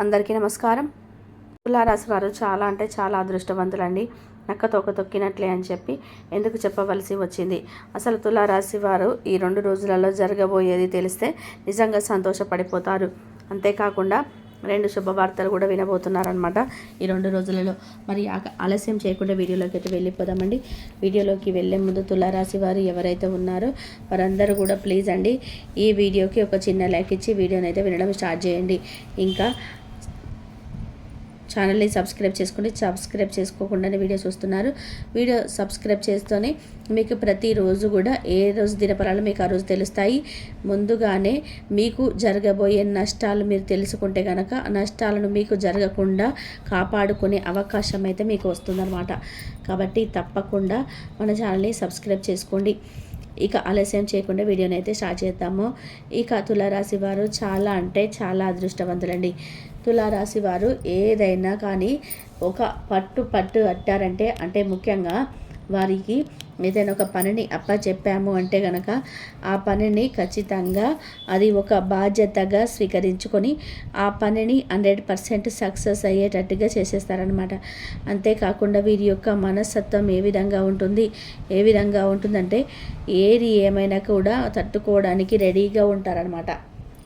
అందరికీ నమస్కారం. తులారాశి వారు చాలా అంటే చాలా అదృష్టవంతులండి. నక్క తోక తొక్కినట్లే అని చెప్పి ఎందుకు చెప్పవలసి వచ్చింది? అసలు తులారాశి వారు ఈ రెండు రోజులలో జరగబోయేది తెలిస్తే నిజంగా సంతోషపడిపోతారు. అంతేకాకుండా రెండు శుభవార్తలు కూడా వినబోతున్నారనమాట ఈ రెండు రోజులలో. మరి ఆక- ఆలస్యం చేయకుండా వీడియోలోకి అయితే వెళ్ళిపోదామండి. వీడియోలోకి వెళ్ళే ముందు తులారాశి వారు ఎవరైతే ఉన్నారో వారందరూ కూడా ప్లీజ్ అండి ఈ వీడియోకి ఒక చిన్న లైక్ ఇచ్చి వీడియోని అయితే వినడం స్టార్ట్ చేయండి. ఇంకా ఛానల్ని సబ్స్క్రైబ్ చేసుకోండి. సబ్స్క్రైబ్ చేసుకోకుండానే వీడియో చూస్తున్నారు. వీడియో సబ్స్క్రైబ్ చేస్తూనే మీకు ప్రతిరోజు కూడా ఏ రోజు దినపరాలు మీకు ఆ రోజు తెలుస్తాయి. ముందుగానే మీకు జరగబోయే నష్టాలు మీరు తెలుసుకుంటే కనుక ఆ నష్టాలను మీకు జరగకుండా కాపాడుకునే అవకాశం అయితే మీకు వస్తుందన్నమాట. కాబట్టి తప్పకుండా మన ఛానల్ని సబ్స్క్రైబ్ చేసుకోండి. ఇక ఆలస్యం చేయకుండా వీడియోని అయితే స్టార్ట్ చేద్దాము. ఇక తులారాశి వారు చాలా అంటే చాలా అదృష్టవంతులండి. తులారాశి వారు ఏదైనా కానీ ఒక పట్టు పట్టు అట్టారంటే అంటే ముఖ్యంగా వారికి ఏదైనా ఒక పనిని అప్ప చెప్పాము అంటే గనక ఆ పనిని ఖచ్చితంగా అది ఒక బాధ్యతగా స్వీకరించుకొని ఆ పనిని హండ్రెడ్ పర్సెంట్ సక్సెస్ అయ్యేటట్టుగా చేసేస్తారనమాట అంతేకాకుండా వీరి యొక్క మనస్తత్వం ఏ విధంగా ఉంటుంది ఏ విధంగా ఉంటుందంటే ఏది ఏమైనా కూడా తట్టుకోవడానికి రెడీగా ఉంటారనమాట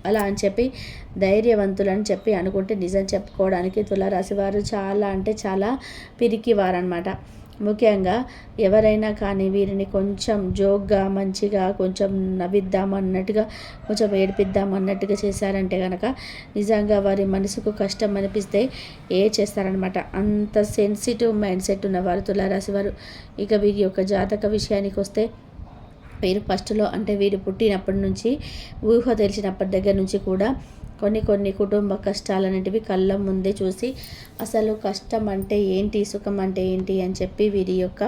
అలా అని చెప్పి ధైర్యవంతులని చెప్పి అనుకుంటే నిజం చెప్పుకోవడానికి తులారాశి వారు చాలా అంటే చాలా పిరికివారనమాట ముఖ్యంగా ఎవరైనా కానీ వీరిని కొంచెం జోక్గా మంచిగా కొంచెం నవ్విద్దాం అన్నట్టుగా కొంచెం ఏడిపిద్దాం అన్నట్టుగా చేశారంటే కనుక నిజంగా వారి మనసుకు కష్టం అనిపిస్తే ఏ చేస్తారనమాట అంత సెన్సిటివ్ మైండ్ సెట్ ఉన్నవారు తులారాశి వారు. ఇక వీరి యొక్క జాతక విషయానికి వస్తే వీరు ఫస్ట్లో అంటే వీరు పుట్టినప్పటి నుంచి ఊహ తెలిసినప్పటి దగ్గర నుంచి కూడా కొన్ని కొన్ని కుటుంబ కష్టాలు అనేటివి కళ్ళ ముందే చూసి అసలు కష్టం అంటే ఏంటి సుఖం అంటే ఏంటి అని చెప్పి వీరి యొక్క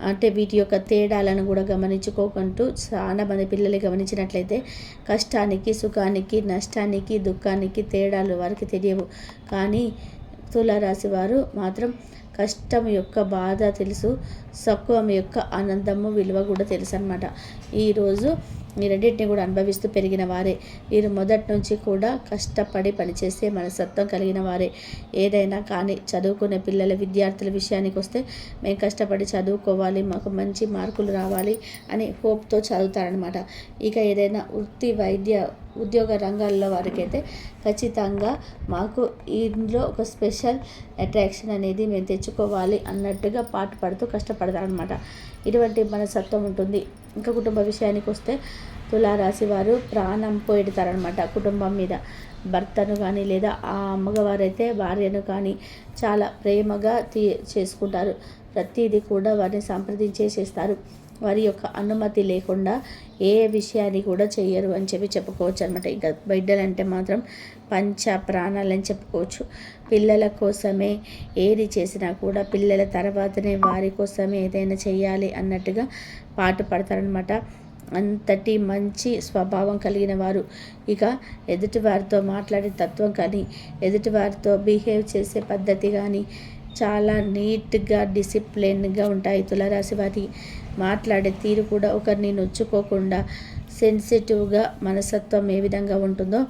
అంటే వీటి యొక్క తేడాలను కూడా గమనించుకోకుంటూ చాలా మంది పిల్లలు గమనించినట్లయితే కష్టానికి సుఖానికి నష్టానికి దుఃఖానికి తేడాలు వారికి తెలియవు. కానీ తులారాశి వారు మాత్రం కష్టం యొక్క బాధ తెలుసు సక్కువం యొక్క ఆనందము విలువ కూడా తెలుసు అనమాట ఈరోజు ఈ రెండింటిని కూడా అనుభవిస్తూ పెరిగిన వారే. వీరు మొదటి నుంచి కూడా కష్టపడి పనిచేసే మనసత్వం కలిగిన వారే. ఏదైనా కానీ చదువుకునే పిల్లల విద్యార్థుల విషయానికి వస్తే మేము కష్టపడి చదువుకోవాలి మాకు మంచి మార్కులు రావాలి అని హోప్తో చదువుతారనమాట ఇక ఏదైనా వృత్తి వైద్య ఉద్యోగ రంగాల్లో వారికైతే ఖచ్చితంగా మాకు ఇందులో ఒక స్పెషల్ అట్రాక్షన్ అనేది మేము తెచ్చుకోవాలి అన్నట్టుగా పాటు పడుతూ కష్టపడతారనమాట ఇటువంటి మనసత్వం ఉంటుంది. ఇంకా కుటుంబ విషయానికి వస్తే తులారాశి వారు ప్రాణం పోయిడతారనమాట కుటుంబం మీద. భర్తను కానీ లేదా ఆ మగవారైతే భార్యను కానీ చాలా ప్రేమగా తీ చేసుకుంటారు. ప్రతిదీ కూడా వారిని సంప్రదించే చేస్తారు. వారి యొక్క అనుమతి లేకుండా ఏ విషయాన్ని కూడా చేయరు అని చెప్పి చెప్పుకోవచ్చు అనమాట ఇంకా బిడ్డలంటే మాత్రం పంచ ప్రాణాలని చెప్పుకోవచ్చు. పిల్లల కోసమే ఏది చేసినా కూడా పిల్లల తర్వాతనే వారి కోసమే ఏదైనా చేయాలి అన్నట్టుగా పాటు పడతారనమాట అంతటి మంచి స్వభావం కలిగిన వారు ఇక ఎదుటివారితో మాట్లాడే తత్వం కానీ ఎదుటివారితో బిహేవ్ చేసే పద్ధతి కానీ చాలా నీట్గా డిసిప్లిన్గా ఉంటాయి తులరాశి వారి మాట్లాడే తీరు కూడా ఒకరిని నొచ్చుకోకుండా సెన్సిటివ్గా మనసత్వం ఏ విధంగా ఉంటుందో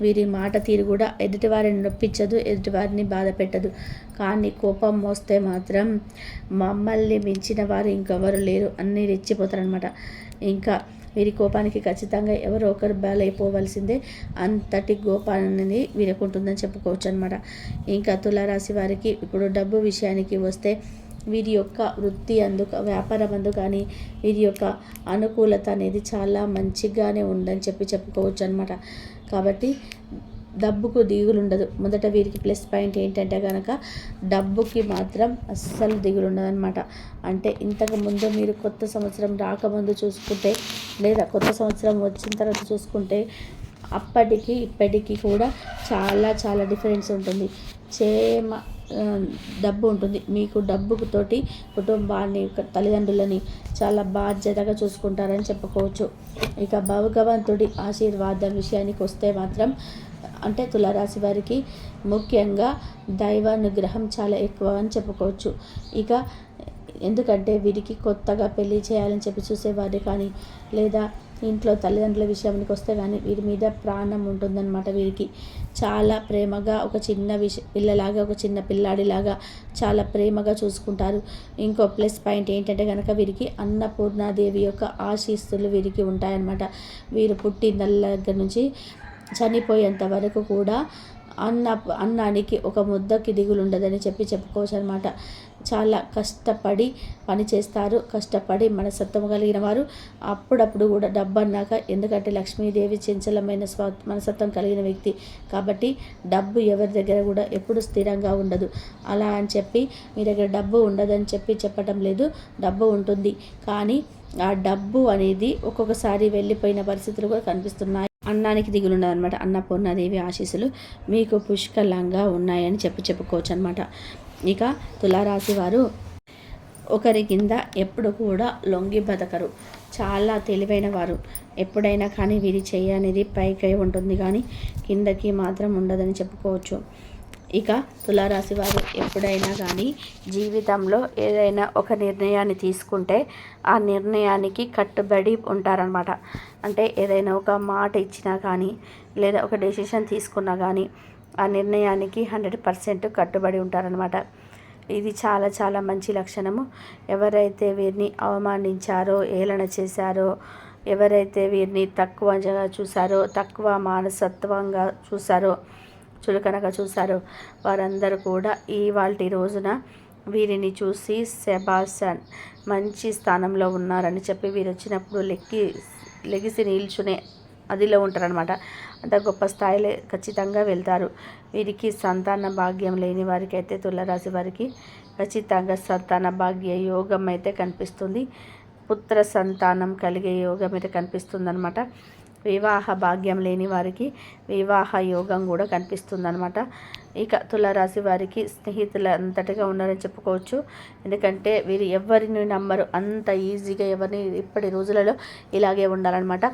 వీరి మాట తీరు కూడా ఎదుటివారిని నొప్పించదు ఎదుటివారిని బాధ పెట్టదు కానీ కోపం మోస్తే మాత్రం మమ్మల్ని మించిన వారు ఇంకెవరు లేరు అన్నీ రెచ్చిపోతారనమాట ఇంకా వీరి కోపానికి ఖచ్చితంగా ఎవరో ఒకరు బలైపోవలసిందే. అంతటి కోపాన్ని అనేది వీరికి ఉంటుందని చెప్పుకోవచ్చు అనమాట ఇంకా తులారాశి వారికి ఇప్పుడు డబ్బు విషయానికి వస్తే వీరి యొక్క వృత్తి అందుకు వ్యాపారం అందు కానీ వీరి యొక్క అనుకూలత అనేది చాలా మంచిగానే ఉందని చెప్పి చెప్పుకోవచ్చు అనమాట కాబట్టి డబ్బుకు దిగులు ఉండదు మొదట వీరికి ప్లస్ పాయింట్ ఏంటంటే కనుక డబ్బుకి మాత్రం అస్సలు దిగులు ఉండదన్నమాట అంటే ఇంతకు ముందు మీరు కొత్త సంవత్సరం రాకముందు చూసుకుంటే లేదా కొత్త సంవత్సరం వచ్చిన తర్వాత చూసుకుంటే అప్పటికి ఇప్పటికీ కూడా చాలా చాలా డిఫరెన్స్ ఉంటుంది. చేమ డబ్బు ఉంటుంది. మీకు డబ్బుతోటి కుటుంబాన్ని తల్లిదండ్రులని చాలా బాధ్యతగా చూసుకుంటారని చెప్పుకోవచ్చు. ఇక భగవంతుడి ఆశీర్వాదం విషయానికి వస్తే మాత్రం అంటే తులారాశి వారికి ముఖ్యంగా దైవానుగ్రహం చాలా ఎక్కువ అని చెప్పుకోవచ్చు. ఇక ఎందుకంటే వీరికి కొత్తగా పెళ్ళి చేయాలని చెప్పి చూసేవారు కానీ లేదా ఇంట్లో తల్లిదండ్రుల విషయానికి వస్తే కానీ వీరి మీద ప్రాణం ఉంటుందన్నమాట వీరికి. చాలా ప్రేమగా ఒక చిన్న విష పిల్లలాగా ఒక చిన్న పిల్లాడిలాగా చాలా ప్రేమగా చూసుకుంటారు. ఇంకో ప్లస్ పాయింట్ ఏంటంటే కనుక వీరికి అన్నపూర్ణాదేవి యొక్క ఆశీస్సులు వీరికి ఉంటాయన్నమాట. వీరు పుట్టినల్ల దగ్గర నుంచి చనిపోయేంత వరకు కూడా అన్న అన్నానికి ఒక ముద్దకి దిగులు ఉండదని చెప్పి చెప్పుకోవచ్చు అనమాట చాలా కష్టపడి పని చేస్తారు. కష్టపడి మనసత్వం కలిగిన వారు. అప్పుడప్పుడు కూడా డబ్బు అన్నాక ఎందుకంటే లక్ష్మీదేవి చంచలమైన స్వ మనసత్వం కలిగిన వ్యక్తి. కాబట్టి డబ్బు ఎవరి దగ్గర కూడా ఎప్పుడు స్థిరంగా ఉండదు. అలా అని చెప్పి మీ దగ్గర డబ్బు ఉండదని చెప్పి చెప్పటం లేదు. డబ్బు ఉంటుంది. కానీ ఆ డబ్బు అనేది ఒక్కొక్కసారి వెళ్ళిపోయిన పరిస్థితులు కూడా కనిపిస్తున్నాయి. అన్నానికి దిగులుండదనమాట అన్నపూర్ణాదేవి ఆశీస్సులు మీకు పుష్కలంగా ఉన్నాయని చెప్పి చెప్పుకోవచ్చు అనమాట ఇక తులారాశి వారు ఒకరి కింద ఎప్పుడు కూడా లొంగి బతకరు. చాలా తెలివైన వారు. ఎప్పుడైనా కానీ వీరి చెయ్యి అనేది పైకై ఉంటుంది కానీ కిందకి మాత్రం ఉండదని చెప్పుకోవచ్చు. ఇక తులారాశి వారు ఎప్పుడైనా కానీ జీవితంలో ఏదైనా ఒక నిర్ణయాన్ని తీసుకుంటే ఆ నిర్ణయానికి కట్టుబడి ఉంటారనమాట అంటే ఏదైనా ఒక మాట ఇచ్చినా కానీ లేదా ఒక డెసిషన్ తీసుకున్నా కానీ ఆ నిర్ణయానికి హండ్రెడ్ పర్సెంట్ కట్టుబడి ఉంటారనమాట ఇది చాలా చాలా మంచి లక్షణము. ఎవరైతే వీరిని అవమానించారో ఏలన చేశారో ఎవరైతే వీరిని తక్కువగా చూసారో తక్కువ మానసత్వంగా చూసారో చులకనగా చూశారో వారందరూ కూడా ఇవాళ రోజున వీరిని చూసి సెబాసన్ మంచి స్థానంలో ఉన్నారని చెప్పి వీరు వచ్చినప్పుడు లెక్కి లెగిసి నిల్చునే అదిలో ఉంటారనమాట అంత గొప్ప స్థాయిలో ఖచ్చితంగా వెళ్తారు. వీరికి సంతాన భాగ్యం లేని వారికి అయితే తులరాశి వారికి ఖచ్చితంగా సంతాన భాగ్య యోగం అయితే కనిపిస్తుంది. పుత్ర సంతానం కలిగే యోగం అయితే కనిపిస్తుంది అనమాట వివాహ భాగ్యం లేని వారికి వివాహ యోగం కూడా కనిపిస్తుందనమాట ఇక తులారాశి వారికి స్నేహితులు అంతటిగా ఉన్నారని చెప్పుకోవచ్చు. ఎందుకంటే వీరు ఎవరిని నమ్మరు. అంత ఈజీగా ఎవరిని ఇప్పటి రోజులలో ఇలాగే ఉండాలన్నమాట.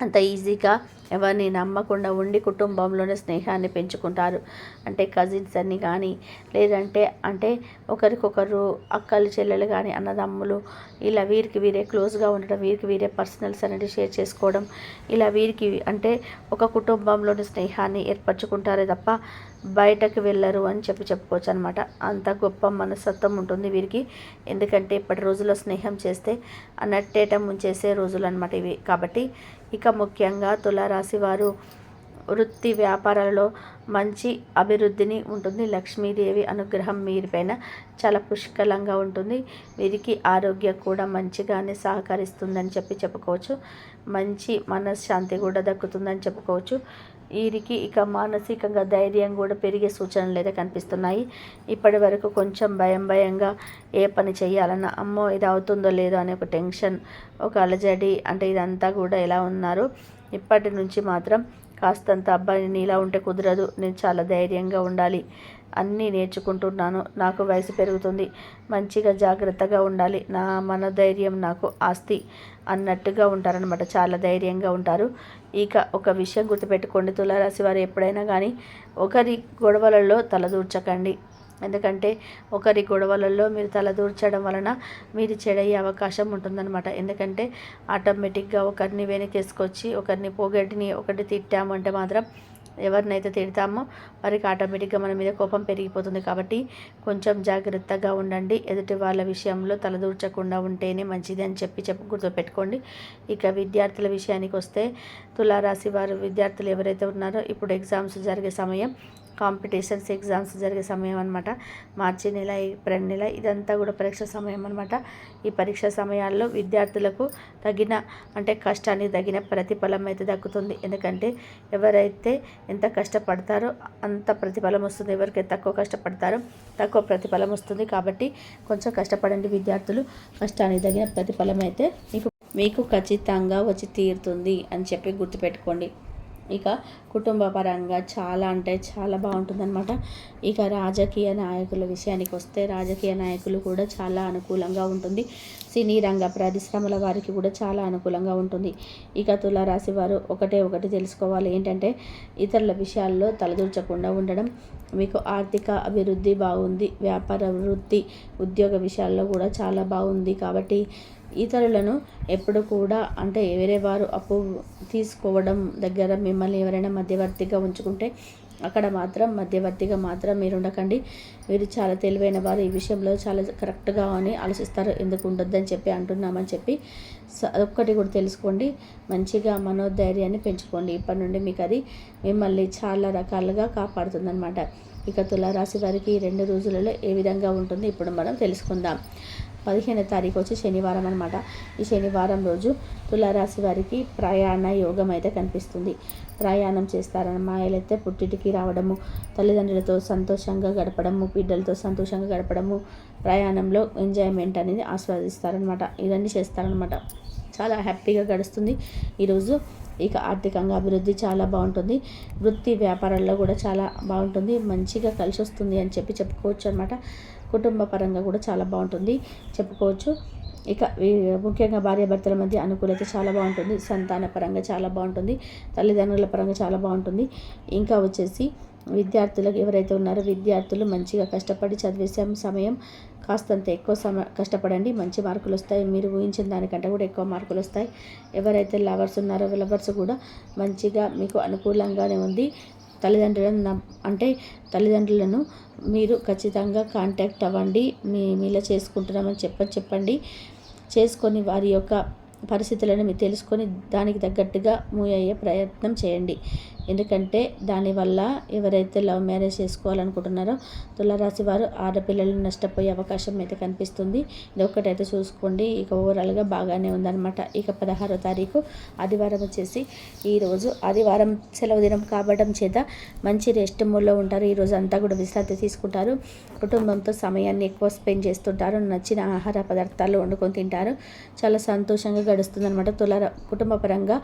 అంత ఈజీగా ఎవరిని నమ్మకుండా ఉండి కుటుంబంలోనే స్నేహాన్ని పెంచుకుంటారు. అంటే కజిన్స్ అని కానీ లేదంటే అంటే ఒకరికొకరు అక్కలు చెల్లెలు కానీ అన్నదమ్ములు ఇలా వీరికి వీరే క్లోజ్గా ఉండడం వీరికి వీరే పర్సనల్స్ అనేది షేర్ చేసుకోవడం ఇలా వీరికి అంటే ఒక కుటుంబంలోని స్నేహాన్ని ఏర్పరచుకుంటారే తప్ప బయటకు వెళ్ళరు అని చెప్పి చెప్పుకోవచ్చు అనమాట అంత గొప్ప మనస్తత్వం ఉంటుంది వీరికి. ఎందుకంటే ఇప్పటి రోజుల్లో స్నేహం చేస్తే నట్టేటం ముంచేసే రోజులు అనమాట ఇవి. కాబట్టి ఇక ముఖ్యంగా తులారాశి వారు వృత్తి వ్యాపారాలలో మంచి అభివృద్ధిని ఉంటుంది. లక్ష్మీదేవి అనుగ్రహం మీరిపైన చాలా పుష్కలంగా ఉంటుంది. వీరికి ఆరోగ్యం కూడా మంచిగానే సహకరిస్తుందని చెప్పి చెప్పుకోవచ్చు. మంచి మనశ్శాంతి కూడా దక్కుతుందని చెప్పుకోవచ్చు. వీరికి ఇక మానసికంగా ధైర్యం కూడా పెరిగే సూచనలు అయితే కనిపిస్తున్నాయి. ఇప్పటి వరకు కొంచెం భయం భయంగా ఏ పని చేయాలన్నా అమ్మో ఇది అవుతుందో లేదో అనే ఒక టెన్షన్ ఒక అలజడి అంటే ఇదంతా కూడా ఎలా ఉన్నారు? ఇప్పటి నుంచి మాత్రం కాస్తంత అబ్బాయి నీలా ఉంటే కుదరదు. నేను చాలా ధైర్యంగా ఉండాలి. అన్నీ నేర్చుకుంటున్నాను. నాకు వయసు పెరుగుతుంది. మంచిగా జాగ్రత్తగా ఉండాలి. నా మనోధైర్యం నాకు ఆస్తి అన్నట్టుగా ఉంటారనమాట చాలా ధైర్యంగా ఉంటారు. ఇక ఒక విషయం గుర్తుపెట్టుకోండి. తులారాశి వారు ఎప్పుడైనా కానీ ఒకరి గొడవలలో తలదూర్చకండి. ఎందుకంటే ఒకరి గొడవలలో మీరు తలదూర్చడం వలన మీరు చెడయ్యే అవకాశం ఉంటుందన్నమాట. ఎందుకంటే ఆటోమేటిక్గా ఒకరిని వెనకేసుకొచ్చి ఒకరిని పోగొట్టిని ఒకటి తిట్టామంటే మాత్రం ఎవరినైతే తిడతామో వారికి ఆటోమేటిక్గా మన మీద కోపం పెరిగిపోతుంది. కాబట్టి కొంచెం జాగ్రత్తగా ఉండండి. ఎదుటి వాళ్ళ విషయంలో తలదూర్చకుండా ఉంటేనే మంచిది అని చెప్పి చెప్పు గుర్తుపెట్టుకోండి. ఇక విద్యార్థుల విషయానికి వస్తే తులారాశి వారు విద్యార్థులు ఎవరైతే ఉన్నారో ఇప్పుడు ఎగ్జామ్స్ జరిగే సమయం కాంపిటీషన్స్ ఎగ్జామ్స్ జరిగే సమయం అనమాట మార్చి నెల ఏప్రిల్ నెల ఇదంతా కూడా పరీక్ష సమయం అనమాట ఈ పరీక్ష సమయాల్లో విద్యార్థులకు తగిన అంటే కష్టానికి తగిన ప్రతిఫలం అయితే దక్కుతుంది. ఎందుకంటే ఎవరైతే ఎంత కష్టపడతారో అంత ప్రతిఫలం వస్తుంది. ఎవరికైతే తక్కువ కష్టపడతారో తక్కువ ప్రతిఫలం వస్తుంది. కాబట్టి కొంచెం కష్టపడండి విద్యార్థులు. కష్టానికి తగిన ప్రతిఫలం అయితే మీకు మీకు ఖచ్చితంగా వచ్చి తీరుతుంది అని చెప్పి గుర్తుపెట్టుకోండి. ఇక కుటుంబ పరంగా చాలా అంటే చాలా బాగుంటుందన్నమాట. ఇక రాజకీయ నాయకుల విషయానికి వస్తే రాజకీయ నాయకులు కూడా చాలా అనుకూలంగా ఉంటుంది. సినీ రంగ పరిశ్రమల వారికి కూడా చాలా అనుకూలంగా ఉంటుంది. ఇక తులారాశి వారు ఒకటే ఒకటి తెలుసుకోవాలి. ఏంటంటే ఇతరుల విషయాల్లో తలదూర్చకుండా ఉండడం మీకు ఆర్థిక అభివృద్ధి బాగుంది వ్యాపార వృత్తి ఉద్యోగ విషయాల్లో కూడా చాలా బాగుంది కాబట్టి ఇతరులను ఎప్పుడు కూడా అంటే వేరే వారు అప్పు తీసుకోవడం దగ్గర మిమ్మల్ని ఎవరైనా మధ్యవర్తిగా ఉంచుకుంటే అక్కడ మాత్రం మధ్యవర్తిగా మాత్రం మీరు ఉండకండి మీరు చాలా తెలివైన వారు. ఈ విషయంలో చాలా కరెక్ట్గా అని ఆలోచిస్తారు. ఎందుకు ఉండొద్దని చెప్పి అంటున్నామని చెప్పి ఒక్కటి కూడా తెలుసుకోండి. మంచిగా మనోధైర్యాన్ని పెంచుకోండి. ఇప్పటి నుండి మీకు అది మిమ్మల్ని చాలా రకాలుగా కాపాడుతుందన్నమాట. ఇక తులారాశి వారికి ఈ రెండు రోజులలో ఏ విధంగా ఉంటుంది? ఇప్పుడు మనం తెలుసుకుందాం. పదిహేను తారీఖు వచ్చి శనివారం అనమాట ఈ శనివారం రోజు తులారాశి వారికి ప్రయాణ యోగం అయితే కనిపిస్తుంది. ప్రయాణం చేస్తారని మాయలైతే పుట్టిటికి రావడము తల్లిదండ్రులతో సంతోషంగా గడపడము బిడ్డలతో సంతోషంగా గడపడము ప్రయాణంలో ఎంజాయ్మెంట్ అనేది ఆస్వాదిస్తారనమాట ఇవన్నీ చేస్తారనమాట చాలా హ్యాపీగా గడుస్తుంది. ఈరోజు ఇక ఆర్థికంగా అభివృద్ధి చాలా బాగుంటుంది. వృత్తి వ్యాపారాల్లో కూడా చాలా బాగుంటుంది. మంచిగా కలిసి వస్తుంది అని చెప్పి చెప్పుకోవచ్చు అనమాట కుటుంబ పరంగా కూడా చాలా బాగుంటుంది. చెప్పుకోవచ్చు. ఇక ముఖ్యంగా భార్యాభర్తల మధ్య అనుకూలత చాలా బాగుంటుంది. సంతాన పరంగా చాలా బాగుంటుంది. తల్లిదండ్రుల పరంగా చాలా బాగుంటుంది. ఇంకా వచ్చేసి విద్యార్థులకు ఎవరైతే ఉన్నారో విద్యార్థులు మంచిగా కష్టపడి చదివేసే సమయం కాస్తంత ఎక్కువ సమ కష్టపడండి. మంచి మార్కులు వస్తాయి. మీరు ఊహించిన దానికంటే కూడా ఎక్కువ మార్కులు వస్తాయి. ఎవరైతే లవర్స్ ఉన్నారో లవర్స్ కూడా మంచిగా మీకు అనుకూలంగానే ఉంది. తల్లిదండ్రులను అంటే తల్లిదండ్రులను మీరు ఖచ్చితంగా కాంటాక్ట్ అవ్వండి. మీ మీలా చేసుకుంటున్నామని చెప్పని చెప్పండి. చేసుకొని వారి యొక్క పరిస్థితులను మీరు తెలుసుకొని దానికి తగ్గట్టుగా మూవ్ అయ్యే ప్రయత్నం చేయండి. ఎందుకంటే దానివల్ల ఎవరైతే లవ్ మ్యారేజ్ చేసుకోవాలనుకుంటున్నారో తులరాశి వారు ఆడపిల్లలు నష్టపోయే అవకాశం అయితే కనిపిస్తుంది. ఇది ఒక్కటైతే చూసుకోండి. ఇక ఓవరాల్గా బాగానే ఉందన్నమాట. ఇక పదహారో తారీఖు ఆదివారం వచ్చేసి ఈరోజు ఆదివారం సెలవు దినం కావడం చేత మంచి రెస్ట్ మూడ్లో ఉంటారు. ఈరోజు అంతా కూడా విశ్రాంతి తీసుకుంటారు. కుటుంబంతో సమయాన్ని ఎక్కువ స్పెండ్ చేస్తుంటారు. నచ్చిన ఆహార పదార్థాలు వండుకొని తింటారు. చాలా సంతోషంగా గడుస్తుంది అనమాట తుల కుటుంబ పరంగా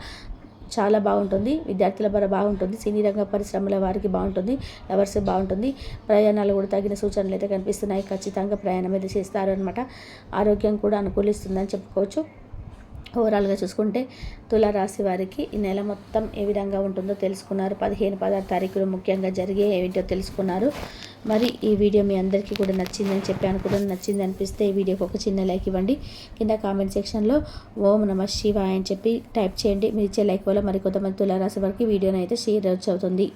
చాలా బాగుంటుంది. విద్యార్థుల పర బాగుంటుంది. సినీ రంగ పరిశ్రమల వారికి బాగుంటుంది. లవర్స్ బాగుంటుంది. ప్రయాణాలు కూడా తగిన సూచనలు అయితే కనిపిస్తున్నాయి. ఖచ్చితంగా ప్రయాణం అయితే చేస్తారు అనమాట ఆరోగ్యం కూడా అనుకూలిస్తుందని చెప్పుకోవచ్చు. ఓవరాల్గా చూసుకుంటే తులారాశి వారికి ఈ నెల మొత్తం ఏ విధంగా ఉంటుందో తెలుసుకున్నారు. పదిహేను పదహారు తారీఖులు ముఖ్యంగా జరిగే ఏమిటో తెలుసుకున్నారు. మరి ఈ వీడియో మీ అందరికీ కూడా నచ్చిందని చెప్పి అనుకుంటున్నాను నచ్చింది అనిపిస్తే ఈ వీడియోకి ఒక చిన్న లైక్ ఇవ్వండి. కింద కామెంట్ సెక్షన్లో ఓం నమ శివాయ అని చెప్పి టైప్ చేయండి. మీరు ఇచ్చే లైక్ వల్ల మరి కొంతమంది తులారాశి వారికి వీడియోని అయితే షేర్ అవుతుంది.